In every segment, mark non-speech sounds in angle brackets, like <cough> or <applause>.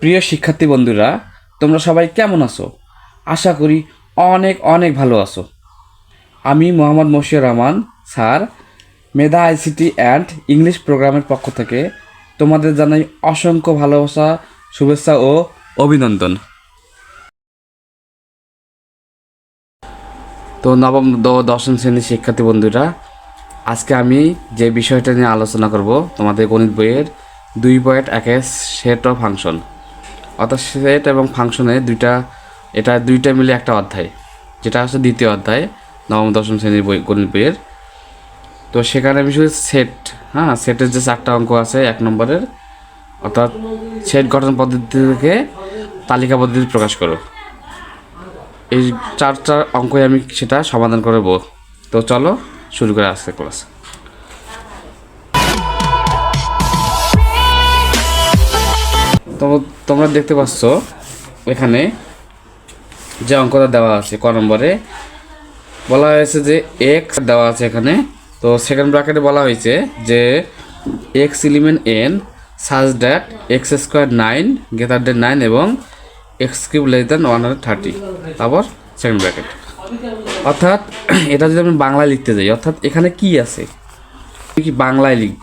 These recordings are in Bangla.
প্রিয় শিক্ষার্থী বন্ধুরা, তোমরা সবাই কেমন আছো? আশা করি অনেক অনেক ভালো আছো। আমি Mohammad Moshiur Rahman, sir, Medha ICT and English প্রোগ্রামের পক্ষ থেকে তোমাদের জানাই অসংখ্য ভালোবাসা, শুভেচ্ছা ও অভিনন্দন। তো নবম দশম শ্রেণির শিক্ষার্থী বন্ধুরা, আজকে আমি যে বিষয়টা নিয়ে আলোচনা করব, তোমাদের গণিত বইয়ের দুই পয়েন্ট একের সেট অফ ফাংশন। অর্থাৎ সেট এবং ফাংশনে দুইটা, এটা দুইটা মিলে একটা অধ্যায়, যেটা হচ্ছে দ্বিতীয় অধ্যায়, নবম, দশম শ্রেণির বই, গণিত বইয়ের। তো সেখানে আমি শুধু সেট হ্যাঁ সেটের যে চারটা অঙ্ক আছে, এক নম্বরের, অর্থাৎ সেট গঠন পদ্ধতি থেকে তালিকা পদ্ধতি প্রকাশ করো। এই চারটা অঙ্কই আমি সেটা সমাধান করব তো চলো, শুরু করে আসতে ক্লাস তোমরা দেখতে পাচ্ছ এখানে যে অঙ্কটা দেওয়া আছে ক নম্বরে। বলা হয়েছে যে এক্স দেওয়া আছে এখানে। তো সেকেন্ড ব্র্যাকেটে বলা হয়েছে যে x element N such that x square nine greater than nine এবং x cube less than one hundred thirty তারপর সেকেন্ড ব্র্যাকেট অর্থাৎ <clears throat> এটা যদি আমি বাংলায় লিখতে যাই, অর্থাৎ এখানে কি আছে? কি বাংলায় লিখব?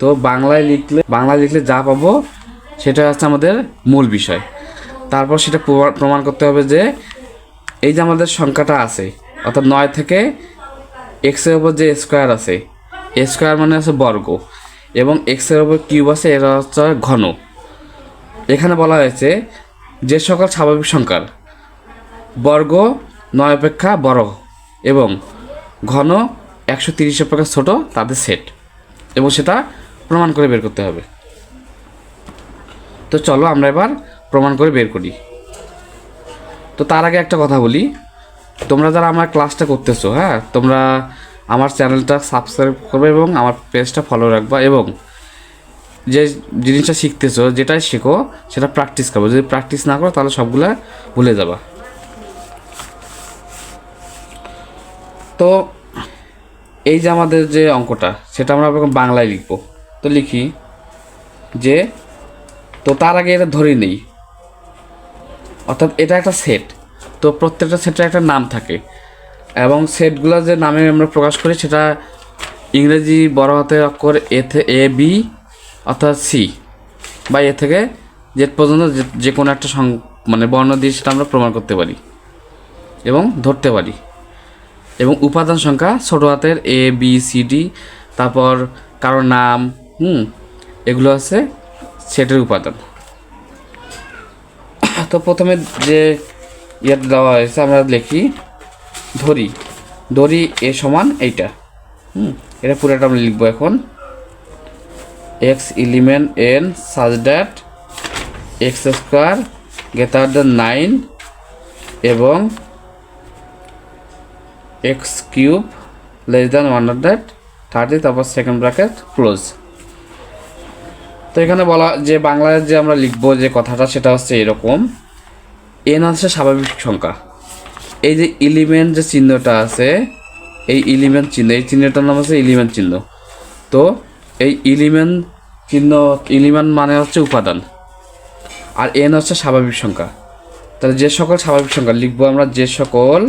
তো বাংলায় লিখলে বাংলায় লিখলে যা পাবো সেটা হচ্ছে আমাদের মূল বিষয়। তারপর সেটা প্রমা- প্রমাণ করতে হবে যে এই যে আমাদের সংখ্যাটা আছে, অর্থাৎ নয় থেকে এক্সের ওপর যে স্কোয়ার আছে স্কোয়ার মানে হচ্ছে বর্গ এবং এক্সের ওপর কিউব আছে এরা হচ্ছে ঘন। এখানে বলা হয়েছে যে সকল স্বাভাবিক সংখ্যার বর্গ, নয় অপেক্ষা বড় এবং ঘন একশো তিরিশ অপেক্ষা ছোট, তাদের সেট এবং সেটা প্রমাণ করে বের করতে হবে। তো চলো আমরা এবার প্রমাণ করে বের করি। তো তার আগে একটা কথা বলি। তোমরা যারা আমার ক্লাসটা করতেছো হ্যাঁ তোমরা আমার চ্যানেলটা সাবস্ক্রাইব করবে এবং আমার পেজটা ফলো রাখবা এবং যে জিনিসটা শিখতেছো, যেটাই শেখো, সেটা প্র্যাকটিস করব। যদি প্র্যাকটিস না করো, তাহলে সবগুলো ভুলে যাবা। তো এই যে আমাদের যে অঙ্কটা, সেটা আমরা বাংলায় লিখব। তো লিখি যে তো তার আগে এটা ধরে নেই। অর্থাৎ এটা একটা সেট তো প্রত্যেকটা সেটের একটা নাম থাকে। এবং সেটগুলো যে নামে আমরা প্রকাশ করি সেটা ইংরেজি বড় হাতের অক্ষর এ এ, বি, অর্থাৎ সি। বা এ থেকে জেড পর্যন্ত যে- যে কোনো একটা সং মানে বর্ণ দিয়ে সেটা আমরা প্রমাণ করতে পারি। এবং ধরতে পারি। এবং উপাদান সংখ্যা ছোট হাতের এ, বি, সি, ডি, তারপর কারোর নাম, হুম, এগুলো আছে সেটের উপাদান। তো প্রথমে যে ইয়েটা দেওয়া হয়েছে আমরা লিখি ধরি। ধরি এ সমান এইটা। হুম, এটা পুরোটা আমরা লিখব এখন। X element N such that x square greater the nine এবং x cube less than one hundred thirty তারপর সেকেন্ড ব্র্যাকেট ক্লোজ তো এখানে বলা যে বাংলায় যে আমরা লিখব যে কথাটা, সেটা হচ্ছে এরকম। এন হচ্ছে স্বাভাবিক সংখ্যা। এই যে ইলিমেন্ট যে চিহ্নটা আছে, এই ইলিমেন্ট চিহ্ন, এই চিহ্নটার নাম হচ্ছে ইলিমেন্ট চিহ্ন। তো এই ইলিমেন্ট চিহ্ন ইলিমেন্ট মানে হচ্ছে উপাদান। আর এন হচ্ছে স্বাভাবিক সংখ্যা। তাহলে যে সকল স্বাভাবিক সংখ্যা লিখব আমরা, যে সকল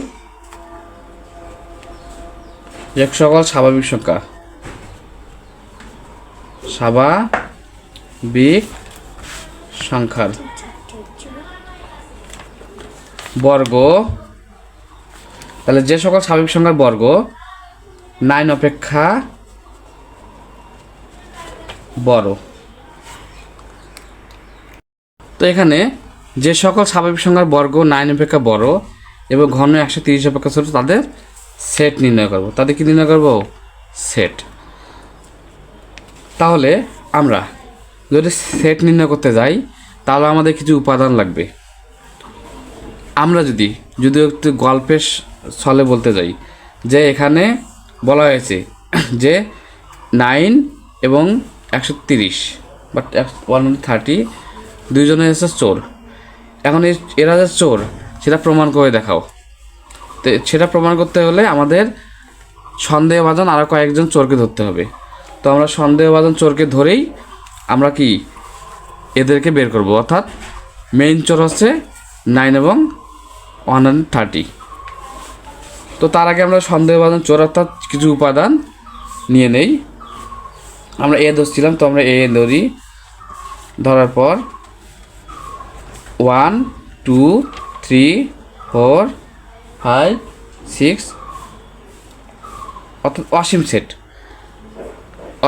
যে সকল স্বাভাবিক সংখ্যা। স্বাভাবিক সংখ্যার বর্গ। তাহলে যে সকল স্বাভাবিক সংখ্যার বর্গ, নাইন অপেক্ষা বড়। তো এখানে যে সকল স্বাভাবিক সংখ্যার বর্গ, নাইন অপেক্ষা বড় এবং ঘন একশো তিরিশ অপেক্ষা ছোট, তাদের সেট নির্ণয় করব। তাদের কি নির্ণয় করব? সেট। তাহলে আমরা যদি সেট নির্ণয় করতে যাই, তাহলে আমাদের কিছু উপাদান লাগবে। আমরা যদি যদি একটু গল্পের ছলে বলতে যাই, যে এখানে বলা হয়েছে <clears throat> যে নাইন এবং একশো তিরিশ বাট ওয়ান থার্টি দুইজনে হচ্ছে চোর। এখন এরা যে চোর, সেটা প্রমাণ করে দেখাও। তো, সেটা প্রমাণ করতে হলে আমাদের সন্দেহভাজন আরও কয়েকজন চোরকে ধরতে হবে। তো আমরা সন্দেহভাজন চোরকে ধরেই আমরা কি এদেরকে বের করব? অর্থাৎ মেইন চোর হচ্ছে নাইন এবং ওয়ান হান্ড্রেড থার্টি তো তার আগে আমরা সন্দেহভাজন চোর অর্থাৎ কিছু উপাদান নিয়ে নেই। আমরা এ ধরছিলাম, তো আমরা এ ধরি। ধরার পর one two three four five six অর্থাৎ অসীম সেট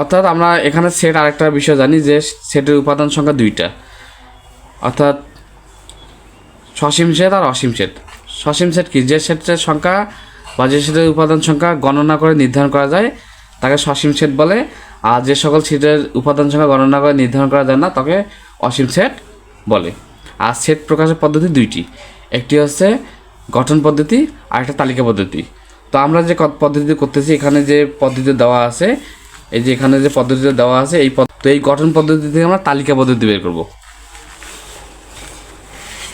অর্থাৎ আমরা এখানে সেট আরেকটা বিষয় জানি যে সেটের উপাদান সংখ্যা দুইটা। অর্থাৎ সসীম সেট আর অসীম সেট সসীম সেট কি? যে সেটের সংখ্যা বা যে সেটের উপাদান সংখ্যা গণনা করে নির্ধারণ করা যায়, তাকে সসীম সেট বলে। আর যে সকল সেটের উপাদান সংখ্যা গণনা করে নির্ধারণ করা যায় না, তাকে অসীম সেট বলে। আর সেট প্রকাশের পদ্ধতি দুইটি। একটি হচ্ছে গঠন পদ্ধতি আর একটা তালিকা পদ্ধতি। তো আমরা যে পদ্ধতি করতেছি, এখানে যে পদ্ধতি দেওয়া আছে এই যে এখানে যে পদ্ধতিতে দেওয়া আছে, এই তো এই গঠন পদ্ধতি থেকে আমরা তালিকা পদ্ধতি বের করব।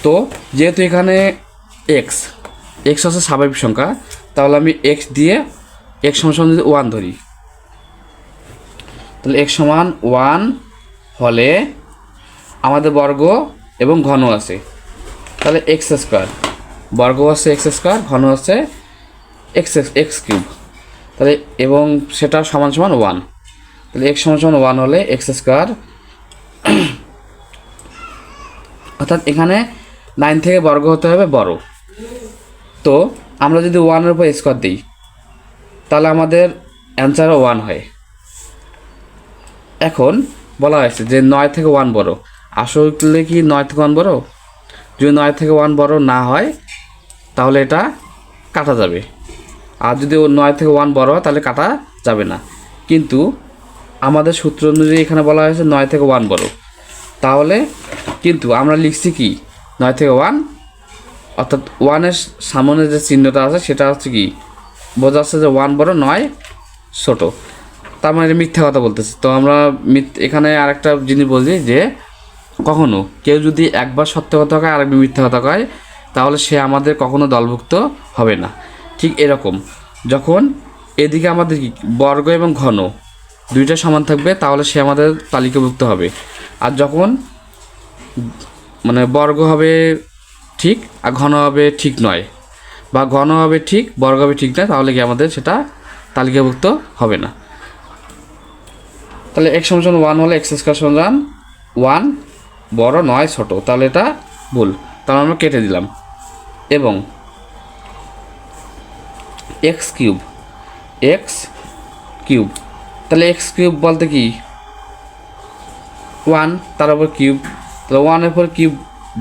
তো যেহেতু এখানে এক্স এক্স হচ্ছে স্বাভাবিক সংখ্যা, তাহলে আমি এক্স দিয়ে এক্স সমান সমান যদি ওয়ান ধরি, তাহলে এক্স সমান ওয়ান হলে আমাদের বর্গ এবং ঘন আছে। তাহলে এক্স স্কোয়ার বর্গ আছে এক্স স্কোয়ার ঘন আছে এক্স এক্স কিউব তাহলে এবং সেটা সমান সমান ওয়ান তাহলে এক্স সমান সমান ওয়ান হলে এক্স স্কোয়ার <clears throat> অর্থাৎ এখানে নাইন থেকে বর্গ হতে হবে বড়। তো আমরা যদি ওয়ানের উপর স্কোয়ার দিই, তাহলে আমাদের অ্যান্সারও ওয়ান হয়। এখন বলা হয়েছে যে নয় থেকে ওয়ান বড়। আসলে কি নয় থেকে ওয়ান বড়? যদি নয় থেকে ওয়ান বড় না হয়, তাহলে এটা কাটা যাবে। আর যদি নয় থেকে ওয়ান বড় হয়, তাহলে কাটা যাবে না। কিন্তু আমাদের সূত্র অনুযায়ী এখানে বলা হয়েছে নয় থেকে ওয়ান বড়। তাহলে কিন্তু আমরা লিখছি কি? নয় থেকে ওয়ান অর্থাৎ ওয়ানের সামনে যে চিহ্নটা আছে, সেটা হচ্ছে কি? বোঝা যাচ্ছে যে ওয়ান বড়, নয় ছোট। তার মানে মিথ্যা কথা বলতেছে। তো আমরা এখানে আরেকটা জিনিস বলছি যে, কখনো কেউ যদি একবার সত্য কথা কয়, আরেকবার মিথ্যা কথা কয়, তাহলে সে আমাদের কখনো দলভুক্ত হবে না। ঠিক এরকম। যখন এদিকে আমাদের কি? বর্গ এবং ঘন। দুইটা সমান থাকবে, তাহলে সে আমাদের তালিকাভুক্ত হবে। আর যখন মানে বর্গ হবে ঠিক, আর ঘন হবে ঠিক নয়, বা ঘন হবে ঠিক, বর্গ হবে ঠিক নয়, তাহলে কি আমাদের সেটা তালিকাভুক্ত হবে না। তাহলে এক্স সমান ওয়ান হলে এক্স স্কোয়ার সমান ওয়ান বড় নয়, ছোট। তাহলে এটা ভুল। তাহলে আমরা কেটে দিলাম। এবং এক্স কিউব এক্স কিউব তাহলে এক্স কিউব বলতে কি? ওয়ান তার উপর কিউব তাহলে ওয়ানের উপর কিউব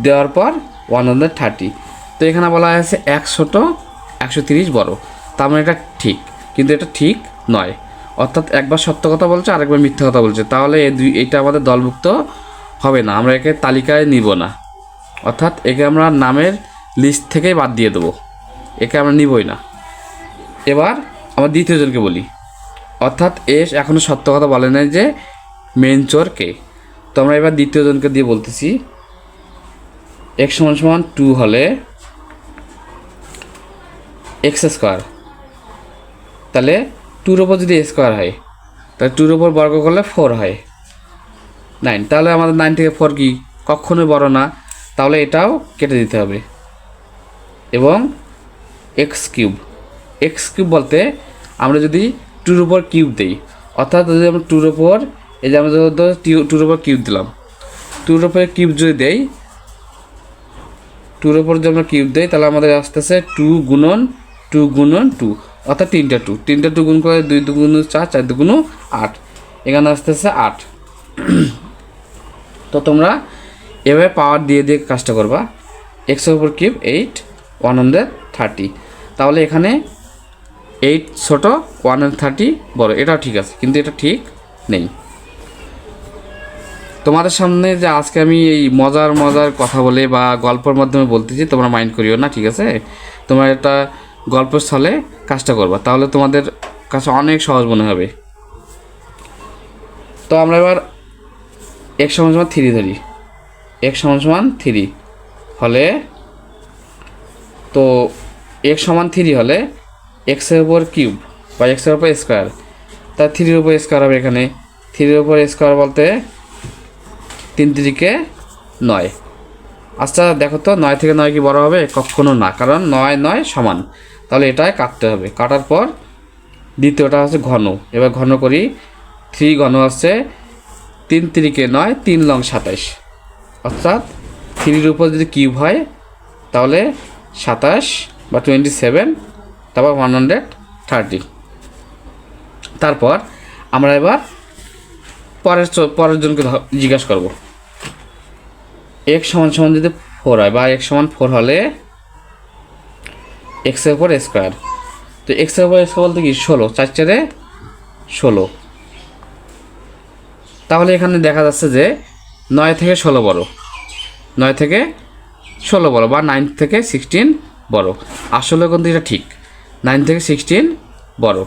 দেওয়ার পর ওয়ান হান্ড্রেড থার্টি তো এখানে বলা হয়েছে একশোটো একশো তিরিশ বড়। তার মানে এটা ঠিক, কিন্তু এটা ঠিক নয়। অর্থাৎ একবার সত্য কথা বলছে, আরেকবার মিথ্যা কথা বলছে। তাহলে এই দুই, এটা আমাদের দলভুক্ত হবে না। আমরা একে তালিকায় নিব না। অর্থাৎ একে আমরা নামের লিস্ট থেকেই বাদ দিয়ে দেবো। একে আমরা নিবই না। এবার আমরা দ্বিতীয় জনকে বলি। অর্থাৎ এস এখনও সত্য কথা বলে নাই যে মেন চোর কে। তো আমরা এবার দ্বিতীয় জনকে দিয়ে বলতেছি। এক্স সমান সমান টু হলে এক্স স্কোয়ার তাহলে টুর ওপর যদি স্কোয়ার হয়, তাহলে টুর ওপর বর্গ করলে ফোর হয়। নাইন তাহলে আমাদের নাইন থেকে ফোর কি কখনোই বড় না, তাহলে এটাও কেটে দিতে হবে। এবং এক্স কিউব এক্স কিউব বলতে আমরা যদি টুর উপর কিউব দিই, অর্থাৎ যদি আমরা টুর উপর, এই যে আমরা ধরো টুর উপর কিউব দিলাম। টুর উপরে কিউব যদি দেই টুর উপর যদি আমরা কিউব দেই, তাহলে আমাদের আসতেছে টু গুণন টু গুণন টু অর্থাৎ তিনটা টু তিনটা টু গুণ করে দুই দু দুগুণ চার চার দু দুগুণ আট। এখানে আসতেছে আট। তো তোমরা এভাবে পাওয়ার দিয়ে দিয়ে কাজটা করবা। এক্সের উপর cube eight one hundred thirty তাহলে এখানে এইট ছোট, ওয়ান থার্টি বড়। এটাও ঠিক আছে, কিন্তু এটা ঠিক নেই। তোমাদের সামনে যে আজকে আমি এই মজার মজার কথা বলে বা গল্পের মাধ্যমে বলতেছি, তোমরা মাইন্ড করিও না, ঠিক আছে? তোমরা একটা গল্পের ছলে কাজটা করবা, তাহলে তোমাদের কাছে অনেক সহজ মনে হবে। তো আমরা এবার এক সমান সমান থ্রি ধরি। এক সমান সমান থ্রি হলে, তো এক সমান থ্রি হলে এক্সের উপর কিউব বা এক্সের উপর স্কোয়ার। তার থ্রির উপর স্কোয়ার হবে এখানে। থ্রির উপর স্কোয়ার বলতে তিন তিরিকে নয়। আচ্ছা দেখো তো, নয় থেকে নয় কি বড় হবে? কখনো না, কারণ নয় নয় সমান। তাহলে এটাই কাটতে হবে। কাটার পর দ্বিতীয়টা হচ্ছে ঘন। এবার ঘন করি। থ্রি ঘন হচ্ছে তিন তিরিকে নয়, তিন লং সাতাইশ। অর্থাৎ থ্রির উপর যদি কিউব হয়, তাহলে সাতাশ বা টোয়েন্টি সেভেন তারপর ওয়ান হান্ড্রেড থার্টি তারপর আমরা এবার পরের পরের জনকে জিজ্ঞাসা করব। এক্স সমান সমান যদি ফোর হয় বা এক্স সমান ফোর হলে এক্সের উপর স্কোয়ার তো এক্সের উপর স্কোয়ার বলতে কি? ষোলো। চার চারে ষোলো। তাহলে এখানে দেখা যাচ্ছে যে নয় থেকে ষোলো বড়। নয় থেকে ষোলো বড় বা নাইন থেকে সিক্সটিন বড়। আসলে কিন্তু এটা ঠিক। নাইন থেকে সিক্সটিন, বড়।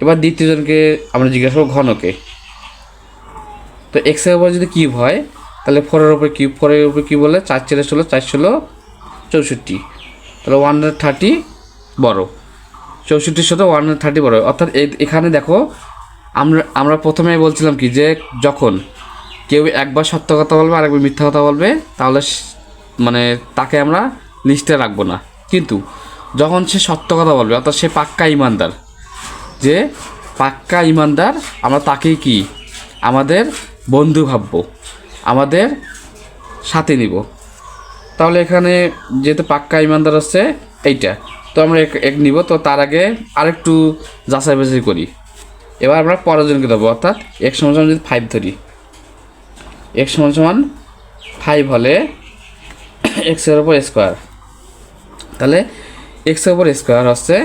এবার দ্বিতীয়জনকে আমরা জিজ্ঞাসা করব ঘনকে। তো এক্সের উপর যদি কিউব হয়, তাহলে ফোরের উপর কিউব ফোরের উপর কিউব বলে চার চারে ষোলো, চার ষোলো, চৌষট্টি। তাহলে ওয়ান হান্ড্রেড থার্টি বড়। চৌষট্টির সাথে ওয়ান হান্ড্রেড থার্টি বড়। অর্থাৎ এখানে দেখো, আমরা আমরা প্রথমে বলছিলাম কি যে যখন কেউ একবার সত্য কথা বলবে আর একবার মিথ্যা কথা বলবে, তাহলে মানে তাকে আমরা লিস্টে রাখব না। কিন্তু যখন সে সত্য কথা বলবে, অর্থাৎ সে পাক্কা ইমানদার। যে পাক্কা ইমানদার, আমরা তাকেই কি? আমাদের বন্ধু ভাববো, আমাদের সাথে নিব। তাহলে এখানে যেহেতু পাক্কা ইমানদার হচ্ছে এইটা। তো আমরা এক নিব। তো তার আগে আরেকটু যাচাই বাছাই করি। এবার আমরা পরজনকে দেবো, অর্থাৎ এক সমান সমান যদি ফাইভ ধরি। এক সমান সমান ফাইভ হলে এক্সের ওপর স্কোয়ার তাহলে এক্সের ওপর স্কোয়ার হচ্ছে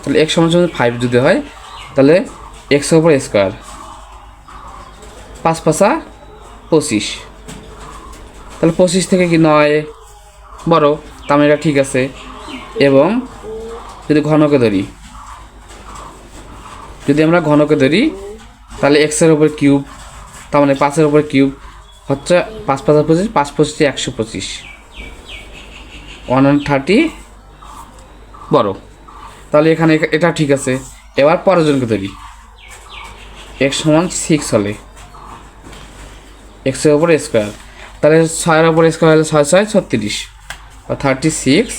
তাহলে এক সমান সমান ফাইভ যদি হয়, তাহলে এক্সের ওপর স্কোয়ার পাঁচ পাঁচা পঁচিশ। তাহলে পঁচিশ থেকে কি নয়? বড় তার মানে এটা ঠিক আছে। এবং যদি ঘনকে ধরি, যদি আমরা ঘনকে ধরি, তাহলে এক্সের ওপর কিউব তার মানে পাঁচের ওপর কিউব হচ্ছে পাঁচ পাঁচ পঁচিশ পাঁচ পঁচিশ একশো পঁচিশ। ওয়ান থার্টি, বড়। তাহলে এখানে এটা ঠিক আছে। এবার পরের জনকে ধরি। এক্স সমান সিক্স হলে। এক্সের ওপর স্কোয়ার। তাহলে ছয়ের ওপর স্কোয়ার হলে ছয় ছয় ছত্রিশ। বা থার্টি সিক্স,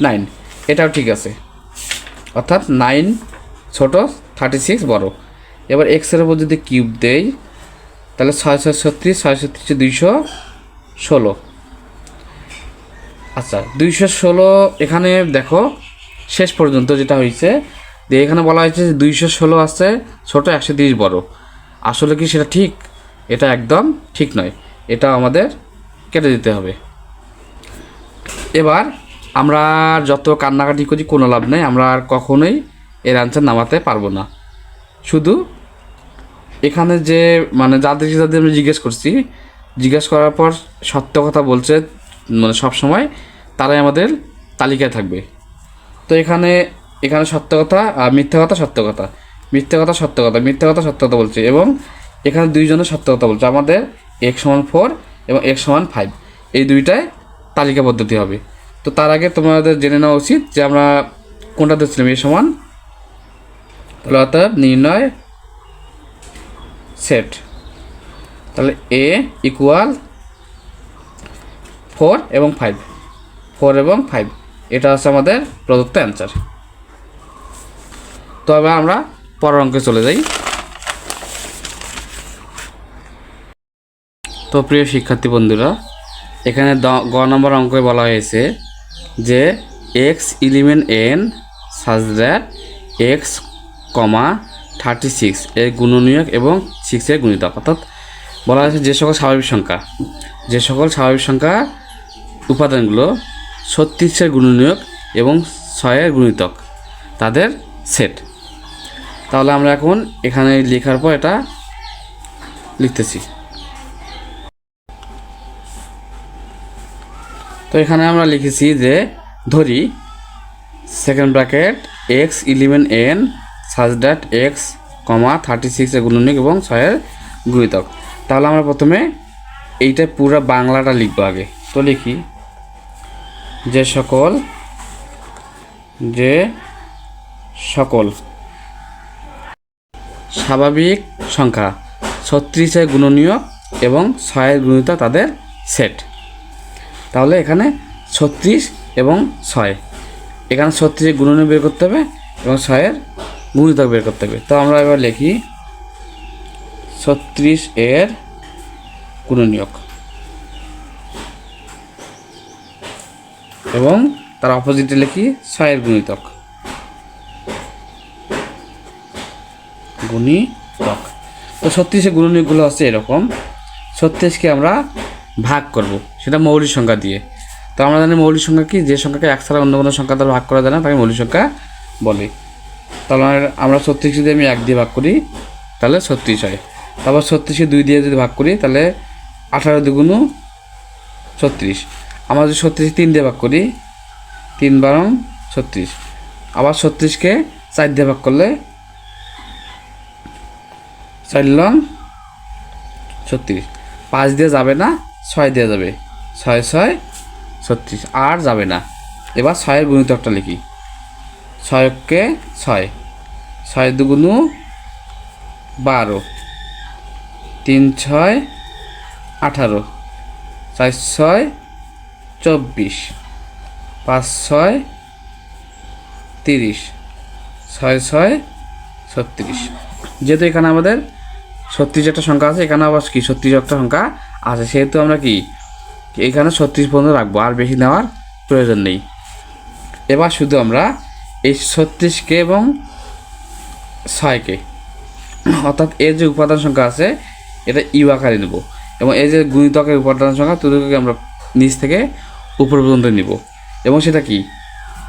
নাইন। এটাও ঠিক আছে। অর্থাৎ নাইন ছোট, থার্টি সিক্স বড়। এবার এক্সের ওপর যদি কিউব দেই, তাহলে ছয় ছয় ছত্রিশ ছয় ছত্রিশে দুইশো ষোলো। আচ্ছা দুইশো ষোলো এখানে দেখো, শেষ পর্যন্ত যেটা হয়েছে, যে এখানে বলা হয়েছে যে দুইশো ষোলো আছে, ছোটো একশো তিরিশ বড়। আসলে কি সেটা ঠিক? এটা একদম ঠিক নয়। এটা আমাদের কেটে দিতে হবে। এবার আমরা যত কান্নাকাটি করি, কোনো লাভ নেই। আমরা আর কখনোই এর অ্যান্সার নামাতে পারব না। শুধু এখানে যে মানে যাদেরকে যাদের আমি জিজ্ঞেস করছি, জিজ্ঞেস করার পর সত্য কথা বলছে মানে সব সময় তারাই আমাদের তালিকায় থাকবে। তো এখানে এখানে সত্য কথা আর মিথ্যা কথা সত্য কথা। মিথ্যা কথা সত্য কথা, মিথ্যা কথা সত্য কথা বলছে এবং এখানে দুইজনের সত্য কথা বলছে। আমাদের এক সমান ফোর এবং এক সমান ফাইভ এই দুইটায় তালিকা পদ্ধতি হবে। তো তার আগে তোমাদের জেনে নেওয়া উচিত যে আমরা কোনটা দিচ্ছিলাম এ সমান তাহলে অর্থাৎ নির্ণয় সেট তাহলে এ ইকুয়াল ফোর এবং ফাইভ ফোর এবং ফাইভ এটা হচ্ছে আমাদের প্রদত্ত অ্যান্সার তো এবার আমরা পরের অঙ্কে চলে যাই। তো প্রিয় শিক্ষার্থী বন্ধুরা, এখানে গ নম্বর অঙ্কে বলা হয়েছে যে x element N such that x comma thirty six এর গুণনীয়ক এবং সিক্সের গুণিতক। অর্থাৎ বলা হয়েছে যে সকল স্বাভাবিক সংখ্যা, যে সকল স্বাভাবিক সংখ্যা উপাদানগুলো ছত্রিশের গুণনীয়ক এবং ছয়ের গুণিতক, তাদের সেট। তাহলে আমরা এখন এখানে লেখার পর এটা লিখতেছি। তো এখানে আমরা লিখেছি যে, ধরি second bracket x element N such that x comma thirty সিক্সের গুণনীয়ক এবং ছয়ের গুণিতক। তাহলে আমরা প্রথমে এইটা পুরো বাংলাটা লিখব আগে। তো লিখি। যে সকল যে সকল। স্বাভাবিক সংখ্যা, ছত্রিশের গুণনীয় এবং ছয়ের গুণিত তাদের সেট। তাহলে এখানে ছত্রিশ এবং ছয়। এখানে ছত্রিশের গুণনীয় বের করতে হবে এবং ছয়ের গুণিতক বের করতে হবে। তো আমরা এবার লিখি, ছত্রিশ এর গুণনীয়ক। এবং তার অপোজিটে লিখি ছয়ের গুণিতক। গুণিতক। তো ছত্রিশে গুণনীয়কগুলো হচ্ছে এরকম। ছত্রিশকে আমরা ভাগ করব, সেটা মৌলিক সংখ্যা দিয়ে। তো আমরা জানি মৌলিক সংখ্যা কি? যে সংখ্যাকে এক ছাড়া অন্য কোনো সংখ্যা দ্বারা ভাগ করা যায় না, তাকে মৌলিক সংখ্যা বলে। তাহলে আমরা- ছত্রিশ যদি আমি এক দিয়ে ভাগ করি, তাহলে ছত্রিশ হয়। তারপর ছত্রিশকে দুই দিয়ে যদি ভাগ করি, তাহলে আঠারো দুগুণ ছত্রিশ। আমরা যদি ছত্রিশ তিন দিয়ে ভাগ করি, তিন বারং ছত্রিশ। আবার ছত্রিশকে চার দিয়ে ভাগ করলে চার লং ছত্রিশ। পাঁচ দিয়ে যাবে না, ছয় দিয়ে যাবে, ছয় ছয় ছত্রিশ। আর যাবে না। এবার ছয়ের গুণিতকটা লিখি। ছয়কে ছয় ছয় দুগুণু বারো, তিন, ছয়, আঠারো, চার, ছয় চব্বিশ। পাঁচ ছয়, তিরিশ। ছয় ছয়, ছত্রিশ। যেহেতু এখানে আমাদের ছত্রিশ একটা সংখ্যা আছে, এখানে আবার কি? ছত্রিশ একটা সংখ্যা আছে। সেহেতু আমরা কি? এখানে ছত্রিশ পর্যন্ত রাখব, আর বেশি নেওয়ার প্রয়োজন নেই। এবার শুধু আমরা এই ছত্রিশকে এবং ছয়কে, অর্থাৎ এর যে উপাদান সংখ্যা আছে, এটা ইউ আকারে নেব। এবং এই যে গুণিতকের উপাদান সংখ্যা দুটোকে আমরা নিচ থেকে উপর পর্যন্ত নিব। এবং সেটা কি?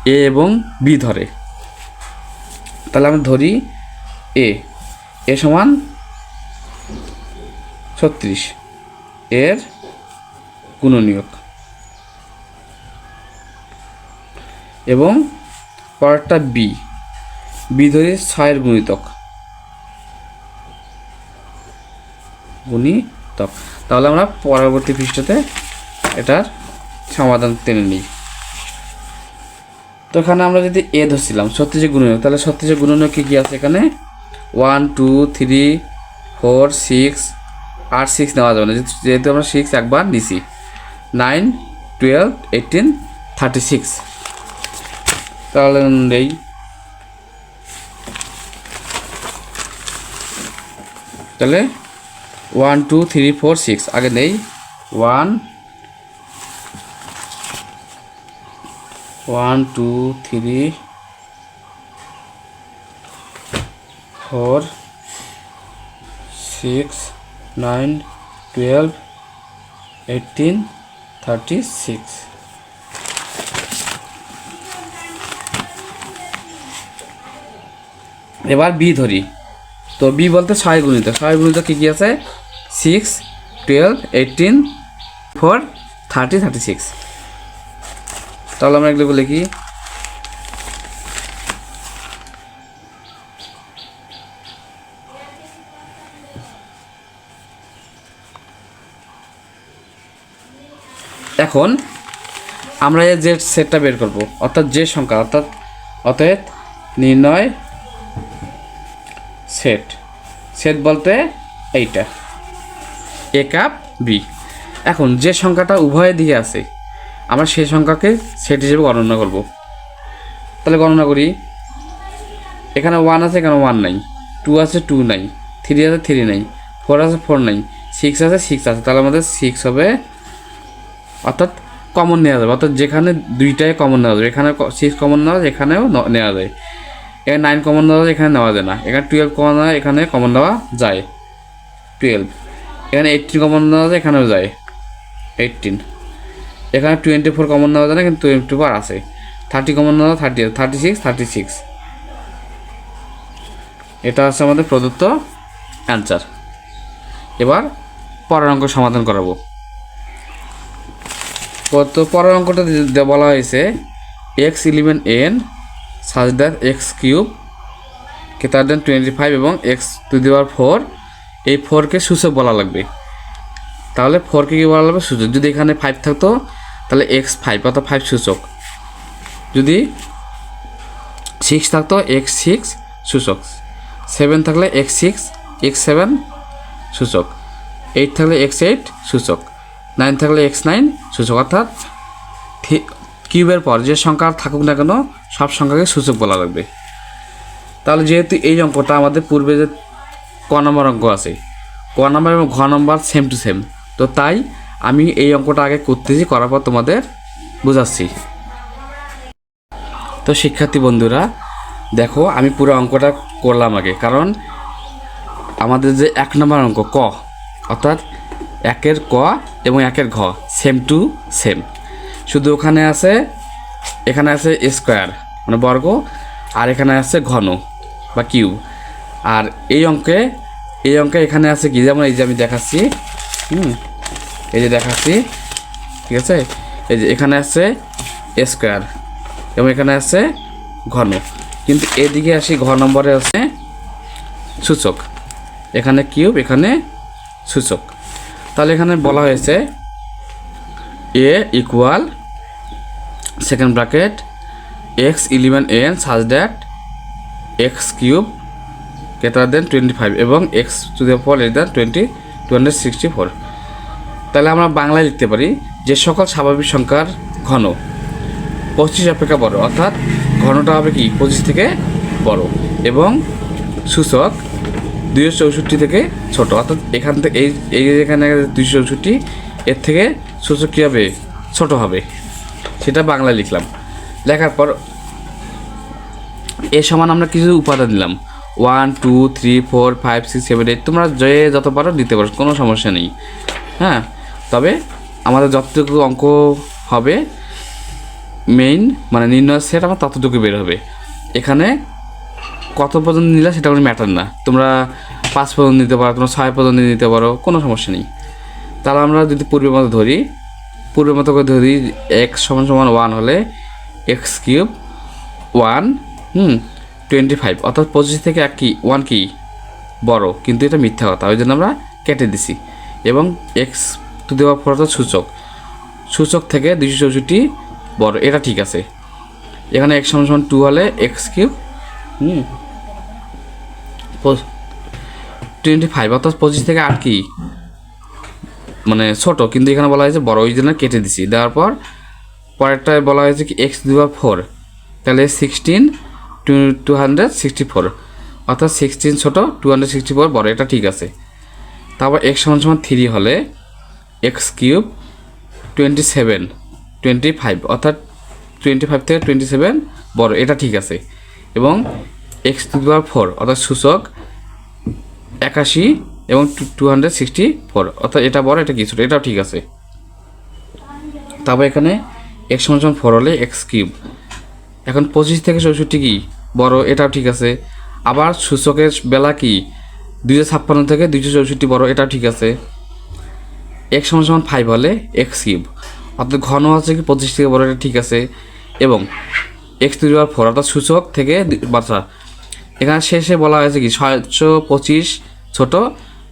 এ এবং বি ধরে। তাহলে আমরা ধরি এ। এ সমান ছত্রিশ। এর গুণনীয়ক। এবং পরেরটা বি। বি ধরি ছয়ের গুণিতক। গুণিতক। তাহলে আমরা পরবর্তী পৃষ্ঠাতে এটার সমাধান টেনে নিই। তো এখানে আমরা যদি এ ধরছিলাম ছত্রিশে গুণনীয়ক তাহলে ছত্রিশে গুণনীয়ক কী কী আছে এখানে? One two three four six আর সিক্স নেওয়া যাবে না। যেহেতু আমরা সিক্স একবার নিছি। Nine twelve eighteen thirty six তাহলে এই তাহলে one two three four six আগে নেই। One one two three four six nine twelve eighteen thirty six এবার বি ধরি। তো বি বলতে ছয় গুণিত। ছয় গুণিত কী কী আছে? Six twelve eighteen four thirty thirty six তাহলে আমরা এগুলো লিখি। এখন আমরা এই যে সেটটা বের করব, অর্থাৎ যে সংখ্যা, অর্থাৎ অতএব নির্ণয় সেট সেট বলতে এইটা এ কাপ বি এখন যে সংখ্যাটা উভয় দিকে আছে আমরা সেই সংখ্যাকে সেট হিসেবে গণনা করব। তাহলে গণনা করি। এখানে ওয়ান আছে, এখানে ওয়ান নাই। টু আছে টু নাই। থ্রি আছে থ্রি নাই। ফোর আছে ফোর নাই। সিক্স আছে সিক্স আছে। তাহলে আমাদের সিক্স হবে, অর্থাৎ কমন নেওয়া যাবে। অর্থাৎ যেখানে দুইটাই কমন নেওয়া যাবে। এখানে সিক্স কমন নেওয়া যায়, এখানেও নেওয়া যায়। এখানে নাইন কমন নেওয়া যায়, এখানে নেওয়া যায় না। এখানে টুয়েলভ কমন নেওয়া, এখানে কমন নেওয়া যায়। টুয়েলভ এখানে এইটিন কমন নেওয়া যায়, এখানেও যায়। এইটিন এখানে টোয়েন্টি ফোর কমন নেওয়া যায় না কিন্তু টোয়েন্টি ফোর আছে। থার্টি কমন নেওয়া thirty thirty six thirty six এটা হচ্ছে আমাদের প্রদত্ত অ্যান্সার এবার পরের অঙ্ক সমাধান করাবো। কত পরের অঙ্কটা বলা হয়েছে x element N such that x cube কে তার দেন টোয়েন্টি ফাইভ এবং x to the power four এই ফোরকে সূচক বলা লাগবে। তাহলে ফোরকে কী বলা লাগবে সূচক। যদি এখানে ফাইভ থাকতো, তাহলে এক্স ফাইভ অর্থাৎ ফাইভ সূচক। যদি সিক্স থাকতো এক্স সিক্স সূচক। সেভেন থাকলে এক্স সিক্স এক্স সেভেন সূচক। এইট থাকলে এক্স এইট সূচক। নাইন থাকলে এক্স নাইন সূচক। অর্থাৎ কিউবের পর যে সংখ্যা থাকুক না কেন, সব সংখ্যাকে সূচক বলা লাগবে। তাহলে যেহেতু এই অঙ্কটা আমাদের পূর্বে যে ক নম্বর অঙ্ক আছে, ক নম্বর এবং ঘ নম্বর সেম টু সেম তো তাই আমি এই অঙ্কটা আগে করতেছি, করার পর তোমাদের বোঝাচ্ছি। তো শিক্ষার্থী বন্ধুরা, দেখো, আমি পুরো অঙ্কটা করলাম আগে, কারণ আমাদের যে এক নম্বর অঙ্ক, ক, অর্থাৎ একের ক এবং একের ঘ সেম টু সেম শুধু ওখানে আছে, এখানে আছে স্কোয়ার মানে বর্গ, আর এখানে আছে ঘন, বা কিউব আর এই অঙ্কে এই অঙ্কে এখানে আছে কি? যেমন এই যে আমি দেখাচ্ছি হুম, এই যে দেখাচ্ছি, ঠিক আছে? এই যে এখানে আছে স্কোয়ার এবং এখানে আছে ঘন। কিন্তু এদিকে আসি, ঘ নম্বরে আছে সূচক। এখানে কিউব, এখানে সূচক। তাহলে এখানে বলা হয়েছে A equal second bracket x element N such that x cube greater than twenty five এবং x to the four less than twenty two hundred sixty four তাহলে আমরা বাংলায় লিখতে পারি যে সকল স্বাভাবিক সংখ্যার ঘন পঁচিশ অপেক্ষা বড়, অর্থাৎ ঘনটা হবে কি? পঁচিশ থেকে বড় এবং সূচক দুইশো চৌষট্টি থেকে ছোট, অর্থাৎ এখান থেকে এই এই এখানে দুইশো চৌষট্টি, এর থেকে সূচক কী হবে? ছোট হবে। সেটা বাংলা লিখলাম। লেখার পর এ সমান আমরা কিছু উপাদান দিলাম one two three four five six seven eight তোমরা যে যত পারো দিতে পারো, কোনো সমস্যা নেই। হ্যাঁ? তবে আমাদের যতটুকু অঙ্ক হবে মেইন মানে নির্ণয় সেট আমার ততটুকু বের হবে। এখানে কত পর্যন্ত নিলে সেটা কোনো ম্যাটার না। তোমরা পাঁচ পর্যন্ত নিতে পারো, তোমরা ছয় পর্যন্ত নিতে পারো, কোনো সমস্যা নেই। তাহলে আমরা যদি পূর্বের মতো ধরি, পূর্বের মতো করে ধরি এক্স সমান সমান ওয়ান হলে x cube one hmm twenty five অর্থাৎ পঁচিশ থেকে এক কি ওয়ান কি বড়, কিন্তু এটা মিথ্যা কথা, ওই জন্য আমরা কেটে দিছি। এবং এক্স টু দেওয়া ফোর অর্থাৎ সূচক। সূচক থেকে দুইশো চৌষট্টি বড়, এটা ঠিক আছে। এখানে এক্স সমান সমান টু হলে x cube hmm twenty five অর্থাৎ পঁচিশ থেকে আট কি মানে ছোট, কিন্তু এখানে বলা হয়েছে বড়, ওই জন্য কেটে দিছি। দেওয়ার পর পরেরটায় বলা হয়েছে কি এক্স দেওয়া ফোর তাহলে sixteen two two hundred sixty four অর্থাৎ সিক্সটিন ছোটো টু হান্ড্রেড সিক্সটি ফোর বড়, এটা ঠিক আছে। তারপর এক্স সমান সমান থ্রি হলে x cube twenty seven twenty five অর্থাৎ টোয়েন্টি ফাইভ থেকে টোয়েন্টি সেভেন বড়, এটা ঠিক আছে। এবং এক্স টু পাওয়ার ফোর অর্থাৎ সূচক একাশি এবং টু হান্ড্রেড সিক্সটি ফোর অর্থাৎ এটা বড়, এটা কি ছোটো, এটাও ঠিক আছে। তারপর এখানে এক্স সমান সমান ফোর হলে এক্স কিউব এখন পঁচিশ থেকে চৌষট্টি কি? বড় এটাও ঠিক আছে। আবার সূচকের বেলা কি? দুইশো ছাপ্পান্ন থেকে দুইশো চৌষট্টি বড় এটাও ঠিক আছে। এক্স সমান সমান ফাইভ হলে এক্স কিউব অর্থাৎ ঘন হচ্ছে কি পঁচিশ থেকে বড়, এটা ঠিক আছে। এবং এক্স টু পাওয়ার ফোর অর্থাৎ সূচক থেকে বাচ্চা এখানে শেষে বলা হয়েছে কি, ছয়শো পঁচিশ ছোট,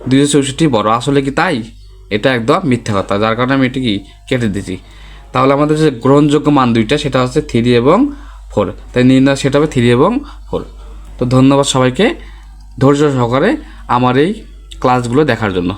দুইশো চৌষট্টি বড়। আসলে কি তাই? এটা একদম মিথ্যা কথা, যার কারণে আমি এটি কি কেটে দিয়েছি। তাহলে আমাদের যে গ্রহণযোগ্য মান দুইটা, সেটা হচ্ছে থ্রি এবং ফোর তাই নির্ণয় সেটা হবে থ্রি এবং ফোর তো ধন্যবাদ সবাইকে ধৈর্য সহকারে আমার এই ক্লাসগুলো দেখার জন্য।